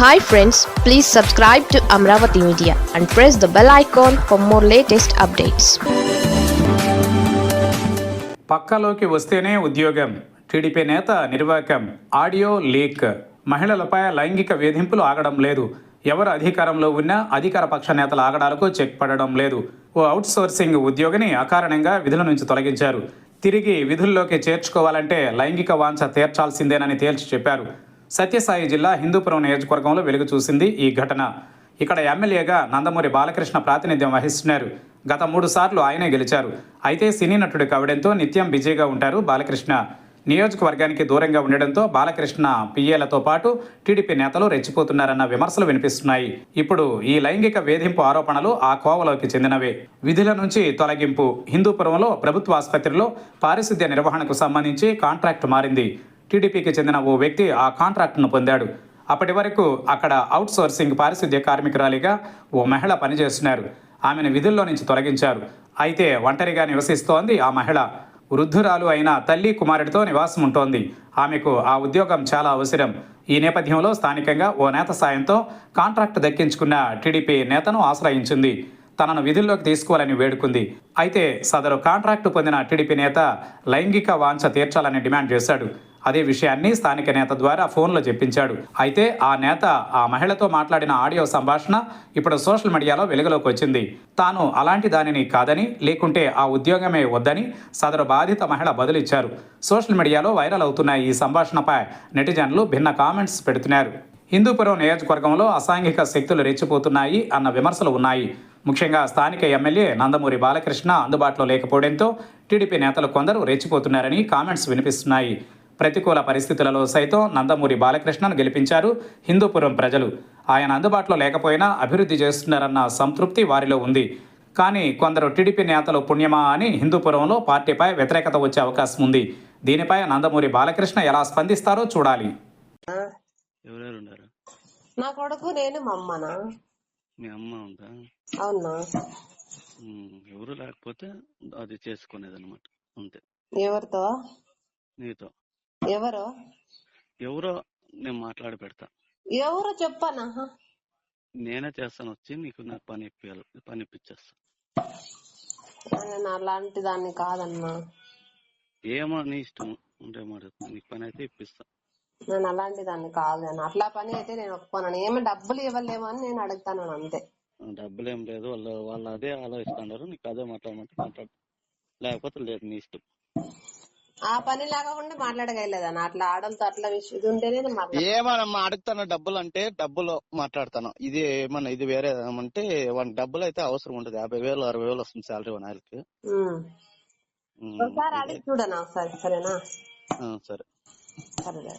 Hi friends please subscribe to Amaravati media and press the bell icon for more latest updates పక్కలోకి వస్తేనే ఉద్యోగం TDP నేత నిర్వాకం audio leak. మహిళలపై లైంగిక వేధింపులు ఆగడం లేదు. ఎవరు అధికారంలో ఉన్నా అధికార పక్ష నేతల ఆగడాలకు చెక్ పడడం లేదు. ఓ అవుట్సోర్సింగ్ ఉద్యోగిని అకారణంగా విధుల నుంచి తొలగించారు. తిరిగి విధుల్లోకి చేర్చుకోవాలంటే లైంగిక వాంఛ తీర్చాల్సిందేనని తేల్చి చెప్పారు. సత్యసాయి జిల్లా హిందూపురం నియోజకవర్గంలో వెలుగు చూసింది ఈ ఘటన. ఇక్కడ ఎమ్మెల్యేగా నందమూరి బాలకృష్ణ ప్రాతినిధ్యం వహిస్తున్నారు. గత మూడు సార్లు ఆయనే గెలిచారు. అయితే సినీ నటుడు కావడంతో నిత్యం బిజీగా ఉంటారు బాలకృష్ణ. నియోజకవర్గానికి దూరంగా ఉండడంతో బాలకృష్ణ పిఏలతో పాటు టీడీపీ నేతలు రెచ్చిపోతున్నారన్న విమర్శలు వినిపిస్తున్నాయి. ఇప్పుడు ఈ లైంగిక వేధింపు ఆరోపణలు ఆ కోవలోకి చెందినవే. విధుల నుంచి తొలగింపు. హిందూపురంలో ప్రభుత్వ ఆసుపత్రిలో పారిశుద్ధ్య నిర్వహణకు సంబంధించి కాంట్రాక్ట్ మారింది. టీడీపీకి చెందిన ఓ వ్యక్తి ఆ కాంట్రాక్ట్ను పొందాడు. అప్పటి వరకు అక్కడ అవుట్సోర్సింగ్ పారిశుద్ధ్య కార్మికురాలిగా ఓ మహిళ పనిచేస్తున్నారు. ఆమెను విధుల్లో నుంచి తొలగించారు. అయితే ఒంటరిగా నివసిస్తోంది ఆ మహిళ. వృద్ధురాలు అయిన తల్లి కుమారుడితో నివాసం ఉంటోంది. ఆమెకు ఆ ఉద్యోగం చాలా అవసరం. ఈ నేపథ్యంలో స్థానికంగా ఓ నేత సాయంతో కాంట్రాక్ట్ దక్కించుకున్న టీడీపీ నేతను ఆశ్రయించింది. తనను విధుల్లోకి తీసుకోవాలని వేడుకుంది. అయితే సదరు కాంట్రాక్టు పొందిన టీడీపీ నేత లైంగిక వాంఛ తీర్చాలని డిమాండ్ చేశాడు. అదే విషయాన్ని స్థానిక నేత ద్వారా ఫోన్లో చెప్పించాడు. అయితే ఆ నేత ఆ మహిళతో మాట్లాడిన ఆడియో సంభాషణ ఇప్పుడు సోషల్ మీడియాలో వెలుగులోకి వచ్చింది. తాను అలాంటి దానిని కాదని లేకుంటే ఆ ఉద్యోగమే వద్దని సదరు బాధిత మహిళ బదులిచ్చారు. సోషల్ మీడియాలో వైరల్ అవుతున్న ఈ సంభాషణపై నెటిజన్లు భిన్న కామెంట్స్ పెడుతున్నారు. హిందూపురం నియోజకవర్గంలో అసాంఘిక శక్తులు రెచ్చిపోతున్నాయి అన్న విమర్శలు ఉన్నాయి. ముఖ్యంగా స్థానిక ఎమ్మెల్యే నందమూరి బాలకృష్ణ అందుబాటులో లేకపోవడంతో టీడీపీ నేతలు కొందరు రెచ్చిపోతున్నారని కామెంట్స్ వినిపిస్తున్నాయి. ప్రతికూల పరిస్థితులలో సైతం నందమూరి బాలకృష్ణను గెలిపించారు హిందూపురం ప్రజలు. ఆయన అందుబాటులో లేకపోయినా అభివృద్ధి చేస్తున్నారన్న సంతృప్తి వారిలో ఉంది. కానీ కొందరు టీడీపీ నేతలు పుణ్యమా అని హిందూపురంలో పార్టీపై వ్యతిరేకత వచ్చే అవకాశం ఉంది. దీనిపై నందమూరి బాలకృష్ణ ఎలా స్పందిస్తారో చూడాలి. నా కొడుకు నేను మా అమ్మనా? మీ అమ్మ ఉందా? అవునా? ఎవరు లేకపోతే అది చేసుకునేది అనమాట అంతే. ఎవరితో? నీతో. ఎవరు? ఎవరో నేను మాట్లాడి పెడతా. ఎవరు చెప్పనా? నేనే చేస్తాను వచ్చి నీకు నాకు పని ఇప్పియాలి పని ఇప్పించేస్తా నేను అలాంటి దాన్ని కాదన్నా. ఏమో నీ ఇష్టం ఉంటే మాట నీకు పని అయితే ఇప్పిస్తా. నేను అలాంటి దాన్ని కాదు నేను అట్లా పని అయితే నేను ఒప్పుకోను ఏమి డబ్బులు ఇవ్వలేమో అని నేను అడుగుతాను అంతే. డబ్బులు ఏం లేదు. వాళ్ళు వాళ్ళు అదే ఆలోచిస్తున్నారు నీకు అదే మాట్లాడమంటే మాట్లాడు. లేకపోతే లేదు నీ ఇష్టం. ఆ పని లేకుండా మాట్లాడగలేదన్న అట్లా ఆడలతో అట్లా ఇది ఉంటేనే ఏమన్నా అడుగుతాను డబ్బులు అంటే డబ్బులు మాట్లాడతాను. ఇది ఏమన్నా ఇది వేరే ఏమంటే వానికి డబ్బులు అయితే అవసరం ఉంటుంది యాభై వేలు అరవై వేలు వస్తుంది శాలరీ వన్. ఉమ్, ఒకసారి. అడిగి చూడనా ఒకసారి సరేనా? సరే సరే.